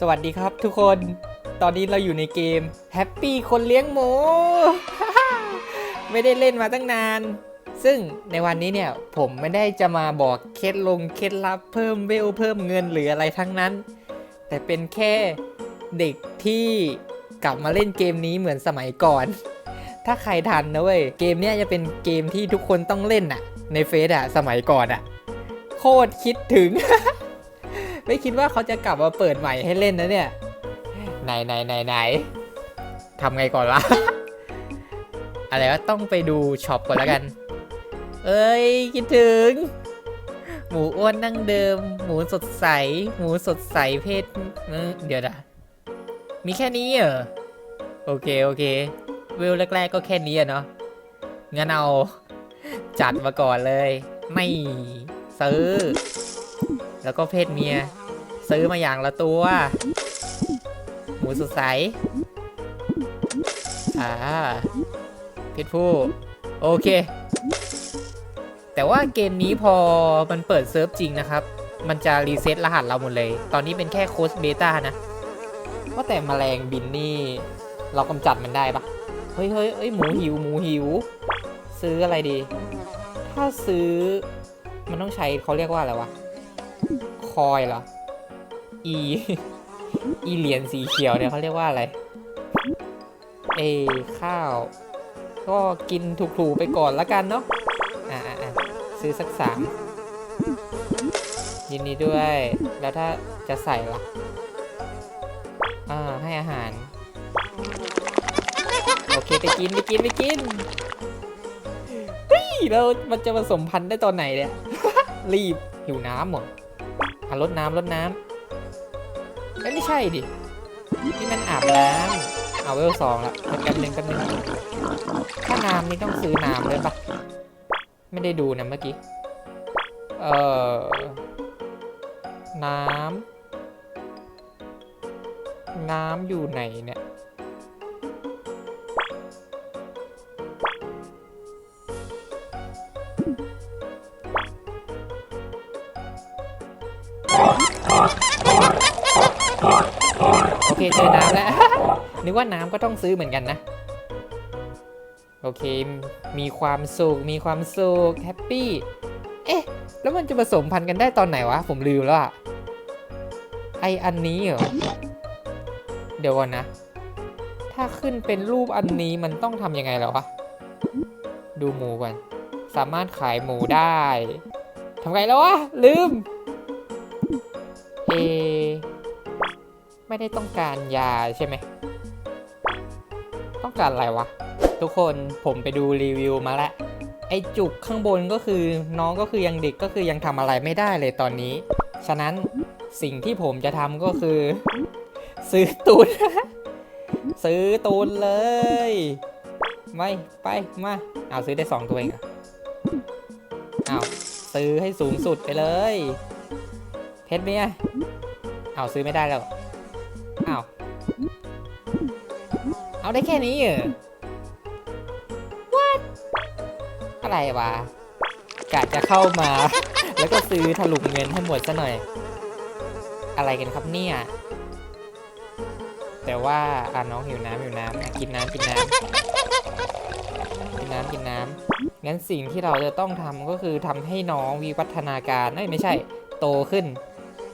สวัสดีครับทุกคน ตอนนี้เราอยู่ในเกม Happy คนเลี้ยงหมู ไม่ได้เล่นมาตั้งนาน ซึ่งในวันนี้เนี่ยผมไม่ได้จะมาบอกเคล็ดลงเคล็ดลับเพิ่มเวลเพิ่มเงินหรืออะไรทั้งนั้น แต่เป็นแค่เด็กที่กลับมาเล่นเกมนี้เหมือนสมัยก่อน ถ้าใครทันนะเว้ย เกมเนี้ยจะเป็นเกมที่ทุกคนต้องเล่นอะในเฟซอะสมัยก่อนอะโคตรคิดถึง ไม่คิดว่าเขาจะกลับมาเปิดใหม่ให้เล่นนะเนี่ยไหนไหนไหนไหนทำไงก่อนวะ อะไรว่าต้องไปดูช็อปก่อนแล้วกัน เอ้ย คิดถึง หมูอ้วนนั่งเดิม หมูสดใส หมูสดใสเพศเอ้อเดี๋ยวนะมีแค่นี้เหรอ โอเค โอเค เวลแรก ๆ ก็แค่นี้อะเนาะงั้นเอา จัดมาก่อนเลย ไม่ซื้อ แล้วก็เพศเมีย ซื้อมาอย่างละตัว หมูสดใส อ่า เพศผู้ โอเค แต่ว่าเกมนี้พอมันเปิดเซิร์ฟจริงนะครับ มันจะรีเซ็ตรหัสเราหมดเลย ตอนนี้เป็นแค่โค้ดเบต้านะ ว่าแต่แมลงบินนี่ เรากำจัดมันได้ปะเฮ้ยเฮ้ยเอ้ยหมูหิว หมูหิว ซื้ออะไรดี ถ้าซื้อมันต้องใช้เขาเรียกว่าอะไรวะ คอยเหรอ อี อีเหรียญสีเขียวเนี่ยเขาเรียกว่าอะไร เอ ข้าว ก็กินถูกๆไปก่อนละกันเนาะอ่าอ่าซื้อสักสามยินดีด้วย แล้วถ้าจะใส่ล่ะ อ่า ให้อาหาร โอเค ไปกิน ไปกิน ไปกินเฮ้ยเรามันจะผสมพันธุ์ได้ตอนไหนเนี่ย รีบหิวน้ำเหรอ อะลดน้ำลดน้ำเอ้ยไม่ใช่ดิ นี่มันอาบน้ำเอาเวลสองละแป๊บนึงแป๊บนึงถ้าน้ำนี่ต้องซื้อน้ำเลยปะไม่ได้ดูนะเมื่อกี้ เอ่อ น้ำ น้ำอยู่ไหนเนี่ย เคเจอน้ำแล้ว นึกว่าน้ำก็ต้องซื้อเหมือนกันนะ โอเค มีความสุข มีความสุข แฮปปี้ เอ๊ะ แล้วมันจะผสมพันธุ์กันได้ตอนไหนวะ ผมลืมแล้วอะไออันนี้เหรอ เดี๋ยวก่อนนะ ถ้าขึ้นเป็นรูปอันนี้มันต้องทำยังไงแล้ววะ ดูหมูก่อน สามารถขายหมูได้ทำไงแล้ววะ ลืม เอ ไม่ได้ต้องการยาใช่ไหม ต้องการอะไรวะ ทุกคนผมไปดูรีวิวมาแล้ว ไอจุกข้างบนก็คือน้องก็คือยังเด็กก็คือยังทำอะไรไม่ได้เลยตอนนี้ ฉะนั้นสิ่งที่ผมจะทำก็คือ ซื้อตูน ซื้อตูนเลย ไม่ไปมา เอาซื้อได้สองตัวเองอะเอาซื้อให้สูงสุดไปเลย เพชรเมียเอาซื้อไม่ได้แล้ว อ้าว เอาได้แค่นี้เหรอ What อะไรวะกะจะเข้ามา แล้วก็ซื้อถลุงเงินให้หมดซะหน่อย อะไรกันครับเนี่ย แต่ว่าอะน้องหิวน้ำหิวน้ำอะกินน้ำกินน้ำกินน้ำกินน้ำงั้นสิ่งที่เราจะต้องทำก็คือทำให้น้องวิวัฒนาการเอ้ยไม่ใช่ โตขึ้น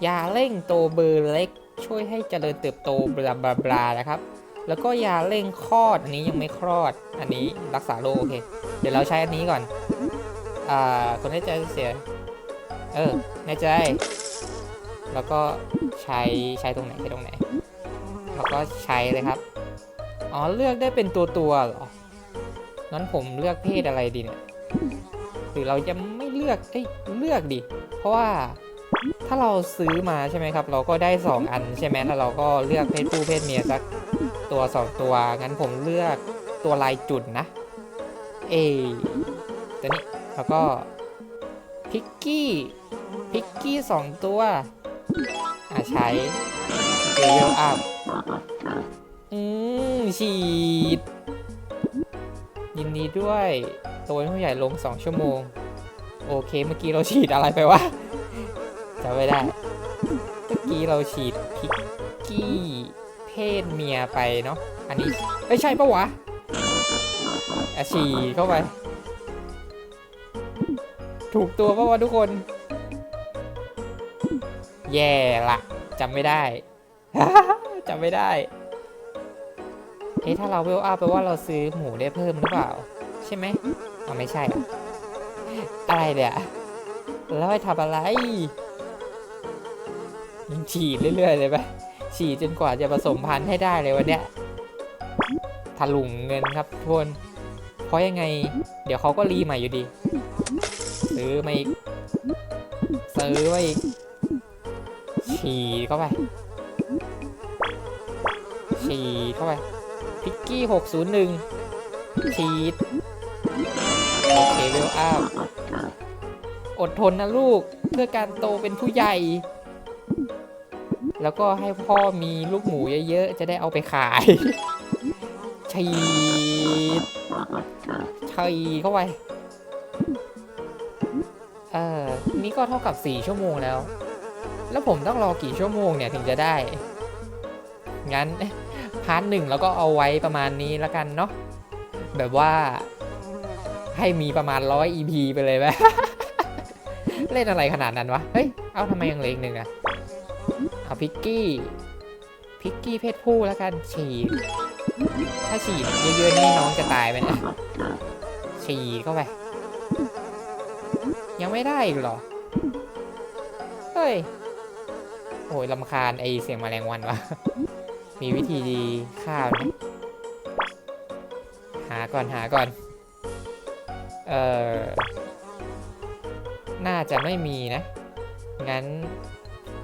อย่าเร่งโตเบอร์เล็ก ช่วยให้เจริญเติบโตบลาบลาบลานะครับ แล้วก็ยาเร่งคลอดอันนี้ยังไม่คลอดอันนี้รักษาโรคโอเค เดี๋ยวเราใช้อันนี้ก่อน อ่าคนแน่ใจเสีย เออแน่ใจ แล้วก็ใช้ใช้ตรงไหนใช้ตรงไหน แล้วก็ใช้เลยครับ อ๋อเลือกได้เป็นตัวตัวเหรองั้นผมเลือกเพศอะไรดีเนี่ยหรือเราจะไม่เลือกเอ้ยเลือกดิ เพราะว่า ถ้าเราซื้อมาใช่ไหมครับ เราก็ได้ 2 อันใช่ไหมแล้วเราก็เลือกเพศผู้เพศเมียสักตัว 2 ตัว งั้นผมเลือกตัวลายจุดนะ เอตัวนี้ แล้วก็พิกกี้ พิกกี้สองตัว อะใช้เจลอัพอืมฉีด ยินดีด้วย ตัวผู้ใหญ่ลง 2 ชั่วโมง โอเค เมื่อกี้เราฉีดอะไรไปวะ ไม่ได้ เมื่อกี้เราฉีดพิกกี้เพศเมียไปเนาะ อันนี้ไม่ใช่ปะวะอะฉี่เข้าไป ถูกตัวปะวะทุกคน แย่ละจำไม่ได้จำไม่ได้ เอ๊ะถ้าเราเวลอัพแปลว่าเราซื้อหมูได้เพิ่มหรือเปล่า ใช่ไหมอ๋อไม่ใช่ อะไรเนี่ยแล้วให้ทำอะไร ยังฉีดเรื่อยๆเลยปะฉีดจนกว่าจะผสมพันธุ์ให้ได้เลยวันเนี้ยถลุงเงินครับทุกคนเพราะยังไง เดี๋ยวเขาก็รีใหม่อยู่ดี ซื้อมาอีกซื้อมาอีกฉีดเข้าไปฉีดเข้าไปพิกกี้601ฉีดโอเคเวลอัพอดทนนะลูกเพื่อการโตเป็นผู้ใหญ่ แล้วก็ให้พ่อมีลูกหมูเยอะๆ จะได้เอาไปขายฉีดฉีดเข้าไป เออนี่ก็เท่ากับ 4 ชั่วโมงแล้ว แล้วผมต้องรอกี่ชั่วโมงเนี่ยถึงจะได้ งั้นพาร์ทหนึ่งแล้วก็เอาไว้ประมาณนี้แล้วกันเนาะ แบบว่าให้มีประมาณร้อย EP ไปเลยไหม เล่นอะไรขนาดนั้นวะ เฮ้ย เอาทำไมยังเหลืออีกหนึ่งอะ เอาพิกกี้พิกกี้เพศผู้แล้วกันฉีดถ้าฉีดเยอะๆนี่น้องจะตายไหมเนะฉีดเข้าไป ยังไม่ได้อีกเหรอ เฮ้ย โอ้ยลำคาญไอเสียงแมลงวันวะมีวิธีดีฆ่าไหมหาก่อนหาก่อน เออน่าจะไม่มีนะ งั้น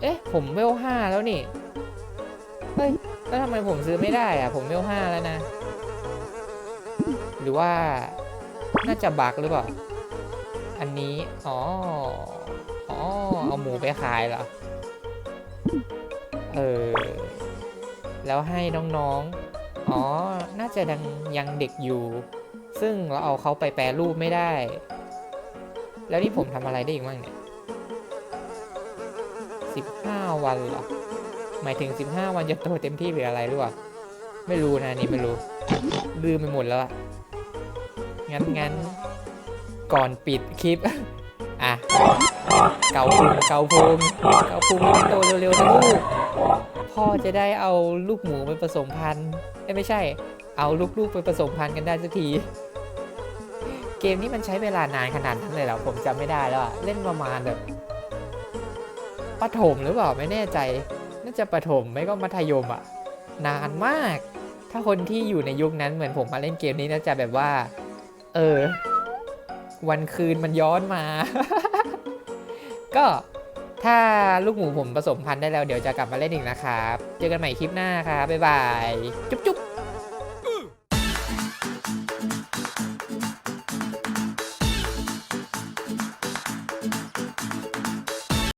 เอ๊ะ ผมเวลห้าแล้วนี่ เฮ้ย แล้วทำไมผมซื้อไม่ได้อะผมเวลห้าแล้วนะ หรือว่าน่าจะบักหรือเปล่า อันนี้ อ๋อ อ๋อ เอาหมูไปขายเหรอ เออ แล้วให้น้องๆ อ๋อ น่าจะดังยังเด็กอยู่ ซึ่งเราเอาเขาไปแปรรูปไม่ได้ แล้วนี่ผมทำอะไรได้อีกบ้างเนี่ย 15 วันเหรอ หมายถึง 15 วันจะโตเต็มที่หรืออะไรหรือเปล่าไม่รู้นะนี่ไม่รู้ลืมไปหมดแล้วอะงั้นงั้นก่อนปิดคลิป อะ เกาพุงเกาพุงเกาพุงให้มันโตเร็วๆนะลูก พ่อจะได้เอาลูกหมูไปผสมพันธุ์ไม่ใช่ เอาลูกๆไปผสมพันธุ์กันได้สักที เกมนี้มันใช้เวลานานขนาดนั้นเลยเหรอผมจำไม่ได้แล้วเล่นประมาณแบบ ประถมหรือเปล่าไม่แน่ใจ น่าจะประถมไม่ก็มัธยมอะนานมาก ถ้าคนที่อยู่ในยุคนั้นเหมือนผมมาเล่นเกมนี้น่าจะแบบว่า เออ วันคืนมันย้อนมา ก็ถ้าลูกหมูผมผสมพันธุ์ได้แล้วเดี๋ยวจะกลับมาเล่นอีกนะครับ เจอกันใหม่คลิปหน้าครับบ๊ายบาย จุ๊บจุ๊บ